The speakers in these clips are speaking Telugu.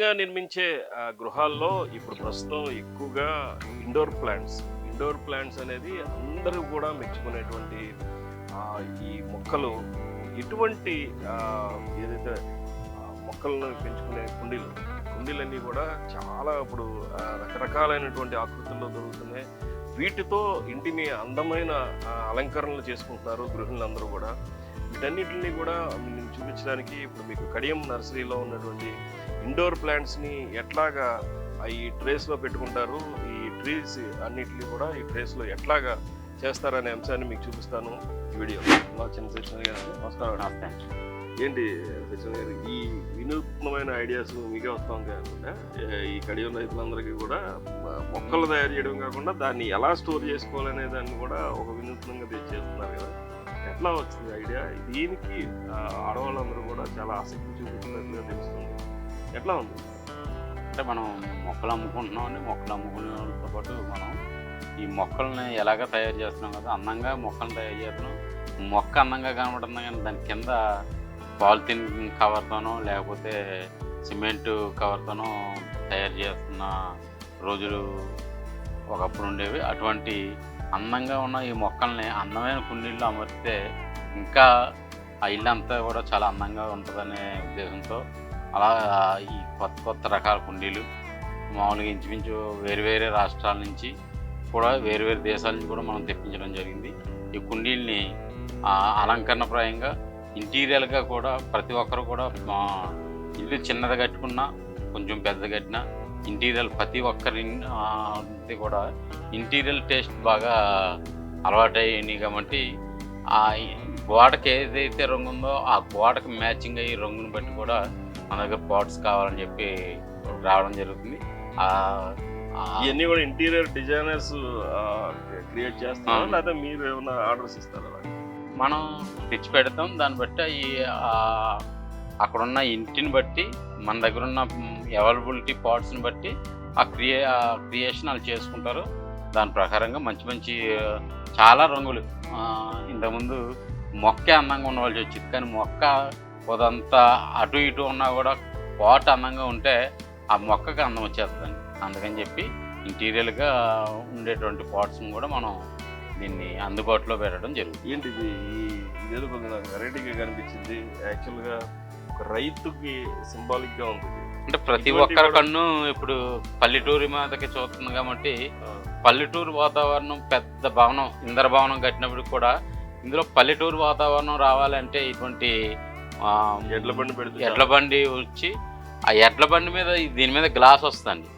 నూతనంగా నిర్మించే గృహాల్లో ఇప్పుడు ప్రస్తుతం ఎక్కువగా ఇండోర్ ప్లాంట్స్ ఇండోర్ ప్లాంట్స్ అనేది అందరూ కూడా మెచ్చుకునేటువంటి ఈ మొక్కలు ఎటువంటి ఏదైతే మొక్కలను పెంచుకునే కుండీలు కుండీలన్నీ కూడా చాలా ఇప్పుడు రకరకాలైనటువంటి ఆకృతుల్లో దొరుకుతున్నాయి. వీటితో ఇంటిని అందమైన అలంకరణలు చేసుకుంటున్నారు గృహిణులందరూ కూడా. వీటన్నిటిని కూడా నేను చూపించడానికి ఇప్పుడు మీకు కడియం నర్సరీలో ఉన్నటువంటి ఇండోర్ ప్లాంట్స్ని ఎట్లాగా ఈ ట్రేస్లో పెట్టుకుంటారు? ఈ ట్రీస్ అన్నిటిని కూడా ఈ ట్రేస్లో ఎట్లాగా చేస్తారనే అంశాన్ని మీకు చూపిస్తాను ఈ వీడియో. మా చిన్న సచిన గారు నమస్కారం. ఏంటి సచిన గారు ఈ వినూత్నమైన ఐడియాస్ మీకే వస్తాం కాకుండా ఈ కడియం రైతులందరికీ కూడా మొక్కలు తయారు చేయడం కాకుండా దాన్ని ఎలా స్టోర్ చేసుకోవాలనే దాన్ని కూడా ఒక వినూత్నంగా తెచ్చి చేస్తున్నారు కదా. ఎట్లా వచ్చింది ఐడియా? దీనికి ఆడవాళ్ళందరూ కూడా చాలా ఆసక్తి చూపుతున్నట్లుగా తెలుస్తుంది. ఎట్లా ఉంది? అంటే మనం మొక్కలు అమ్ముకుంటున్నాం అండి. మొక్కలు అమ్ముకునే వాళ్ళతో పాటు మనం ఈ మొక్కల్ని ఎలాగ తయారు చేస్తున్నాం కదా అందంగా మొక్కలను తయారు చేస్తున్నాం. మొక్క అందంగా కనబడుతుంది కానీ దాని కింద పాలిథిన్ కవర్తోనో లేకపోతే సిమెంట్ కవర్తోనో తయారు చేస్తున్న రోజులు ఒకప్పుడు ఉండేవి. అటువంటి అందంగా ఉన్న ఈ మొక్కల్ని అందమైన కుండీల్లో అమర్చితే ఇంకా ఆ ఇల్లు అంతా కూడా చాలా అందంగా ఉంటుందనే ఉద్దేశంతో అలా ఈ కొత్త కొత్త రకాల కుండీలు మామూలుగా ఇంచుమించు వేరు వేరే రాష్ట్రాల నుంచి కూడా వేరు వేరు దేశాల నుంచి కూడా మనం తెప్పించడం జరిగింది. ఈ కుండీల్ని అలంకరణప్రాయంగా ఇంటీరియర్గా కూడా ప్రతి ఒక్కరు కూడా మా ఇల్లు చిన్నది కట్టుకున్నా కొంచెం పెద్ద కట్టినా ఇంటీరియర్ ప్రతి ఒక్కరి కూడా ఇంటీరియర్ టేస్ట్ బాగా అలవాటైనాయి కాబట్టి ఆ గోడకి ఏదైతే రంగు ఉందో ఆ గోడకు మ్యాచింగ్ అయ్యే రంగుని బట్టి కూడా మన దగ్గర పాట్స్ కావాలని చెప్పి రావడం జరుగుతుంది. ఇవన్నీ కూడా ఇంటీరియర్ డిజైనర్స్ క్రియేట్ చేస్తారా? ఆ. లేదా మీరు ఏమైనా ఆర్డర్స్ ఇస్తారా మనం తెచ్చి పెడతాం. దాన్ని బట్టి ఈ ఆ అక్కడ ఉన్న ఇంటిని బట్టి మన దగ్గర ఉన్న అవైలబిలిటీ పార్ట్స్ని బట్టి ఆ క్రియే ఆ క్రియేషన్ వాళ్ళు చేసుకుంటారు. దాని ప్రకారంగా మంచి మంచి చాలా రంగులు. ఇంతకుముందు మొక్కే అందంగా ఉండవలసి వచ్చింది. కానీ మొక్క ఉదంతా అటు ఇటు ఉన్నా కూడా పాట్ అందంగా ఉంటే ఆ మొక్కకి అందం వచ్చేస్తుంది అందుకని చెప్పి ఇంటీరియర్గా ఉండేటువంటి పాట్స్ని కూడా మనం దీన్ని అందుబాటులో పెట్టడం జరుగుతుంది. ఏంటిది? ఈ ఇదేదో కొంచెం నాకు వెరైటీగా కనిపించింది. యాక్చువల్గా ఒక రైతుకి సింబాలిక్గా ఉంది ఇది. అంటే ప్రతి ఒక్కరి కన్ను ఇప్పుడు పల్లెటూరి మీదకి చూస్తుంది కాబట్టి పల్లెటూరు వాతావరణం పెద్ద భవనం ఇందర భవనం కట్టినప్పుడు కూడా ఇందులో పల్లెటూరు వాతావరణం రావాలంటే ఇటువంటి ఎడ్ల బండి పెడితే ఎడ్ల బండి వచ్చి ఆ ఎడ్ల బండి మీద దీని మీద గ్లాస్ వస్తుంది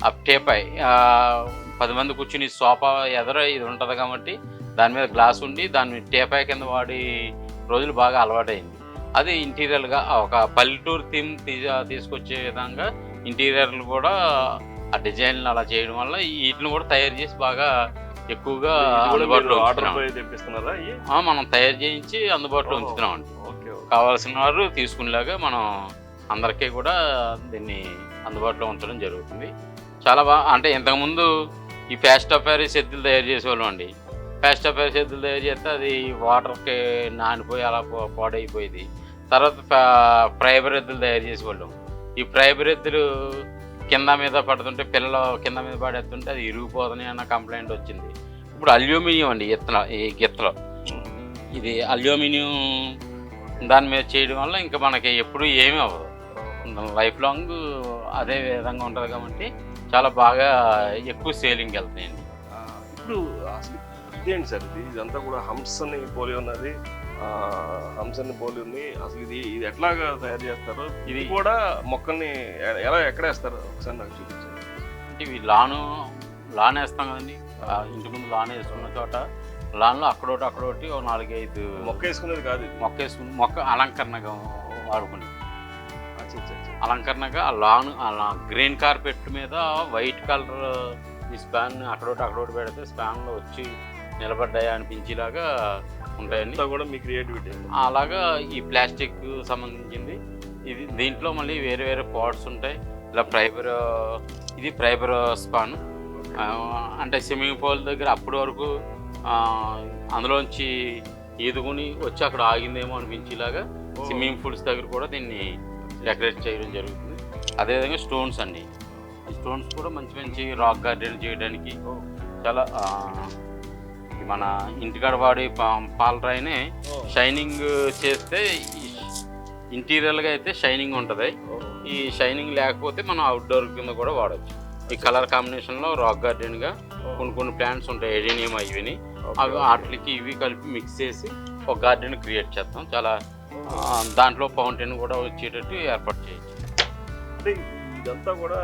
ఆ టేపై ఆ, పది మంది కూర్చుని సోఫా ఎదర ఇది ఉంటుంది కాబట్టి దాని మీద గ్లాస్ ఉండి దాన్ని టేపాయ్ కింద వాడి రోజులు బాగా అలవాటైంది. అది ఇంటీరియర్గా ఒక పల్లెటూరు థీమ్ తీసుకొచ్చే విధంగా ఇంటీరియర్లు కూడా ఆ డిజైన్లు అలా చేయడం వల్ల వీటిని కూడా తయారు చేసి బాగా ఎక్కువగా అందుబాటులో మనం తయారు చేయించి అందుబాటులో. ఉంచుతున్నాం అండి. కావాల్సిన వారు తీసుకునేలాగా మనం అందరికీ కూడా దీన్ని అందుబాటులో ఉంచడం జరుగుతుంది. చాలా బాగా అంటే ఇంతకుముందు ఈ పేస్ట్ ఆఫ్ ప్యారిస్ ఎద్దులు తయారు చేసేవాళ్ళం అండి. పేస్ట్ ఆఫ్ ప్యారిస్ ఎద్దులు తయారు చేస్తే అది వాటర్కి నానిపోయి అలా పో- పాడైపోయేది. తర్వాత ఫైబర్ ఎద్దులు తయారు చేసేవాళ్ళం. ఈ ఫైబర్ ఎద్దులు కింద మీద పడుతుంటే పిల్లలు కింద మీద పడేస్తుంటే అది ఇరిగిపోదని అన్న కంప్లైంట్ వచ్చింది. ఇప్పుడు అల్యూమినియం అండి ఇత్తన ఈ గిత్తలు. ఇది అల్యూమినియం దాని మీద చేయడం వల్ల ఇంకా మనకి ఎప్పుడు ఏమీ అవ్వదు. లైఫ్ లాంగ్ అదే విధంగా ఉంటుంది కాబట్టి చాలా బాగా ఎక్కువ సేలింగ్ వెళ్తాయండి. ఇప్పుడు అసలు ఇదేంటి సార్ ఇది? ఇదంతా కూడా హంసని పోలి ఉన్నది. హంసని పోలి ఉంది. అసలు ఇది ఇది ఎట్లాగా తయారు చేస్తారు? ఇది కూడా మొక్కల్ని ఎలా ఎక్కడ వేస్తారు? ఒకసారి నాకు చూపించండి. అంటే ఇవి లాను లాన్ వేస్తాం కదండి ఇంటి ముందు లాన్ వేసుకున్న చోట లాన్లో అక్కడోటి అక్కడోటి ఒక నాలుగైదు మొక్క వేసుకునేది కాదు మొక్క వేసుకుని మొక్క అలంకరణగా వాడుకుని. అలంకరణగా ఆ లాన్ గ్రీన్ కార్పెట్ మీద వైట్ కలర్ ఈ స్పాన్ అక్కడోటి అక్కడోటి పెడితే స్పాన్లో వచ్చి నిలబడ్డాయి అనిపించేలాగా ఉంటాయండి. అంతా కూడా మీ క్రియేటివిటీ. అలాగా ఈ ప్లాస్టిక్ సంబంధించింది. ఇది దీంట్లో మళ్ళీ వేరే వేరే పాట్స్ ఉంటాయి. ఇలా ప్రైబర్ ఇది ప్రైబర్ స్పాన్. అంటే స్విమ్మింగ్ పూల్ దగ్గర అప్పటి వరకు అందులోంచి ఈదుకుని వచ్చి అక్కడ ఆగిందేమో అనిపించేలాగా స్విమ్మింగ్ పూల్స్ దగ్గర కూడా దీన్ని డెకరేట్ చేయడం జరుగుతుంది. అదేవిధంగా స్టోన్స్ అండి. ఈ స్టోన్స్ కూడా మంచి మంచి రాక్ గార్డెన్ చేయడానికి చాలా మన ఇంటికాడ వాడే పా- పాలరాయినే షైనింగ్ చేస్తే ఇంటీరియర్గా అయితే షైనింగ్ ఉంటుంది. ఈ షైనింగ్ లేకపోతే మనం అవుట్డోర్ కింద కూడా వాడచ్చు. ఈ కలర్ కాంబినేషన్లో రాక్ గార్డెన్గా కొన్ని కొన్ని ప్లాంట్స్ ఉంటాయి ఎడీనియం అవిని అవి వాటికి ఇవి కలిపి మిక్స్ చేసి ఒక గార్డెన్ క్రియేట్ చేస్తాం. చాలా దాంట్లో ఫౌంటైన్ కూడా వచ్చేటట్టు ఏర్పాటు చేయొచ్చు. అంటే ఇదంతా కూడా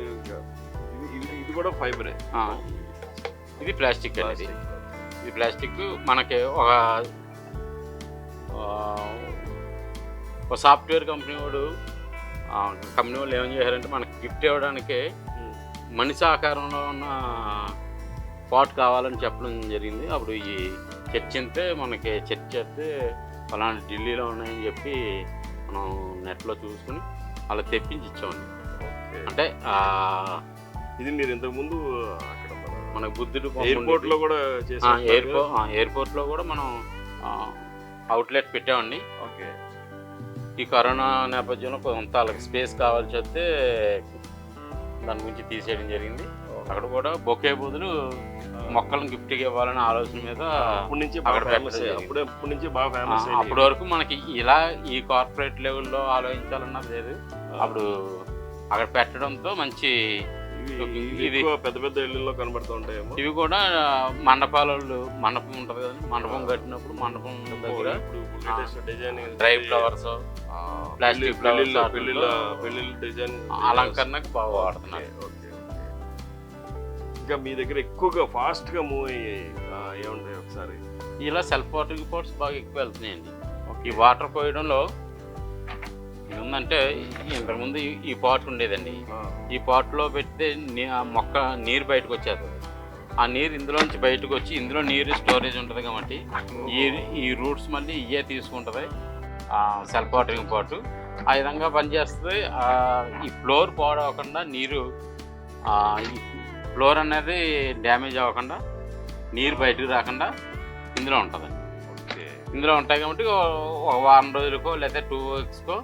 ఇది ఇది- ఇది కూడా ఫైబరే ఇది ప్లాస్టిక్ అనేది ఈ ప్లాస్టిక్ మనకి ఒక ఒక సాఫ్ట్వేర్ కంపెనీ వాడు కంపెనీ వాళ్ళు ఏం చేశారంటే మనకి గిఫ్ట్ ఇవ్వడానికి మనిషి ఆకారంలో ఉన్న పాట్ కావాలని చెప్పడం జరిగింది. అప్పుడు ఈ చర్చ్ అంతే మనకి చర్చ్ అయితే ఫలానా ఢిల్లీలో ఉన్నాయని చెప్పి మనం నెట్లో చూసుకుని అలా తెప్పించి ఇచ్చామండి. అంటే ఇది మీరు ఇంతకు ముందు అక్కడ మన బుద్ధుడు బొమ్మ ఎయిర్పోర్ట్లో కూడా చేశారు ఎయిర్పోర్ట్ ఎయిర్పోర్ట్లో కూడా మనం అవుట్లెట్ పెట్టామండి. ఓకే. ఈ కరోనా నేపథ్యంలో కొంత వాళ్ళకి స్పేస్ కావాల్సి వస్తే దాని గురించి తీసేయడం జరిగింది. అక్కడ కూడా బొకే బదులు మొక్కలను గిఫ్ట్గా ఇవ్వాలనే ఆలోచన మీద అప్పటి నుంచి బాగా ఫేమస్ అప్పుడే అప్పటి నుంచి బాగా ఫేమస్ అప్పటి వరకు మనకి ఇలా ఈ కార్పొరేట్ లెవెల్లో ఆలోచించాలన్నది లేదు. అప్పుడు అక్కడ పెట్టడంతో మంచి ఇది- పెద్ద పెద్ద ఇళ్ళల్లో కనబడుతూ ఉంటాయేమో. ఇవి కూడా మండపాలలో మండపం ఉంటుంది కదా మండపం కట్టినప్పుడు మండపం దగ్గర డ్రై ఫ్లవర్స్ పెళ్ళిళ్ళ పెళ్ళిళ్ళ డిజైన్ అలంకరణకు బాగా వాడుతున్నారు. ఇంకా మీ దగ్గర ఎక్కువగా ఫాస్ట్గా మూవ్ అయ్యాయి ఏముంటాయి ఒకసారి? ఇలా సెల్ఫ్ వాటర్ పోర్ట్స్ బాగా ఎక్కువ వెళ్తున్నాయండి. ఈ వాటర్ పోయడంలో ఉందంటే ఇంతకుముందు ఈ- పాట్ ఉండేదండి. ఈ పాట్లో పెడితే మొక్క నీరు బయటకు వచ్చేస్తుంది. ఆ నీరు ఇందులోంచి బయటకు వచ్చి ఇందులో నీరు స్టోరేజ్ ఉంటుంది కాబట్టి ఈ ఈ రూట్స్ మళ్ళీ ఇవే తీసుకుంటుంది సెల్ఫ్ వాటరింగ్ పాటు ఆ విధంగా పనిచేస్తుంది. ఆ, ఈ ఫ్లోర్ పాడవకుండా నీరు ఫ్లోర్ అనేది డ్యామేజ్ అవ్వకుండా నీరు బయటకు రాకుండా ఇందులో ఉంటుంది ఇందులో ఉంటాయి కాబట్టి ఒక వారం రోజులకో లేదా టూ వీక్స్కో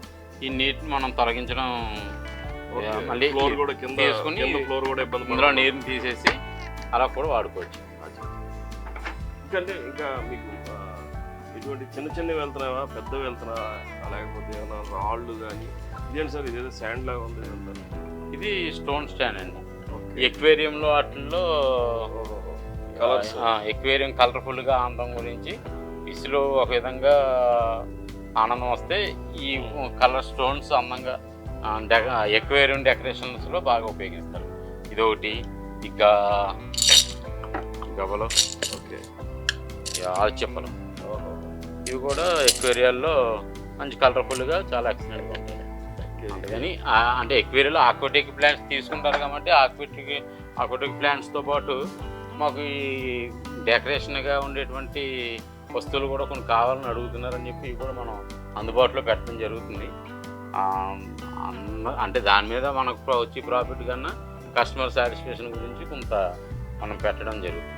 ఈ నీటిని మనం తొలగించడం. మళ్ళీ ఫ్లోర్ కూడా కింద తీసుకుని ఫ్లోర్ కూడా ఇబ్బంది ఇందులో. నీరుని తీసేసి అలా కూడా వాడుకోవచ్చు. ఇంకా ఇంకా మీకు ఇటువంటి చిన్న చిన్నవి వెళ్తున్నావా పెద్దవి వెళ్తున్నావా లేకపోతే ఏమైనా రాళ్ళు కానీ ఇదేంటి సార్ ఇదేదో శాండ్ లాగా ఉంది. ఇది స్టోన్ స్టాండ్ అండి. ఎక్వేరియంలో వాటిల్లో. ఎక్వేరియం కలర్ఫుల్గా అందం గురించి ఫిష్లో ఒక విధంగా ఆనందం వస్తే ఈ కలర్ స్టోన్స్ అందంగా ఎక్వేరియం డెకరేషన్స్లో బాగా ఉపయోగిస్తారు ఇదొకటి ఇంకా గబలు ఓకే ఆల్చెప్పలు. ఇవి కూడా ఎక్వేరియాల్లో మంచి కలర్ఫుల్గా చాలా ఎక్సలెంట్గా. కానీ అంటే ఎక్వేరియాలో ఆక్వాటిక్ ప్లాంట్స్ తీసుకుంటారు కాబట్టి ఆక్వాటిక్ ఆక్వాటిక్ ప్లాంట్స్తో పాటు మాకు ఈ డెకరేషన్గా ఉండేటువంటి వస్తువులు కూడా కొన్ని కావాలని అడుగుతున్నారని చెప్పి కూడా మనం అందుబాటులో పెట్టడం జరుగుతుంది. అంటే దాని మీద మనకు వచ్చే ప్రాఫిట్ కన్నా కస్టమర్ సాటిస్ఫాక్షన్ గురించి కొంత మనం పెట్టడం జరుగుతుంది.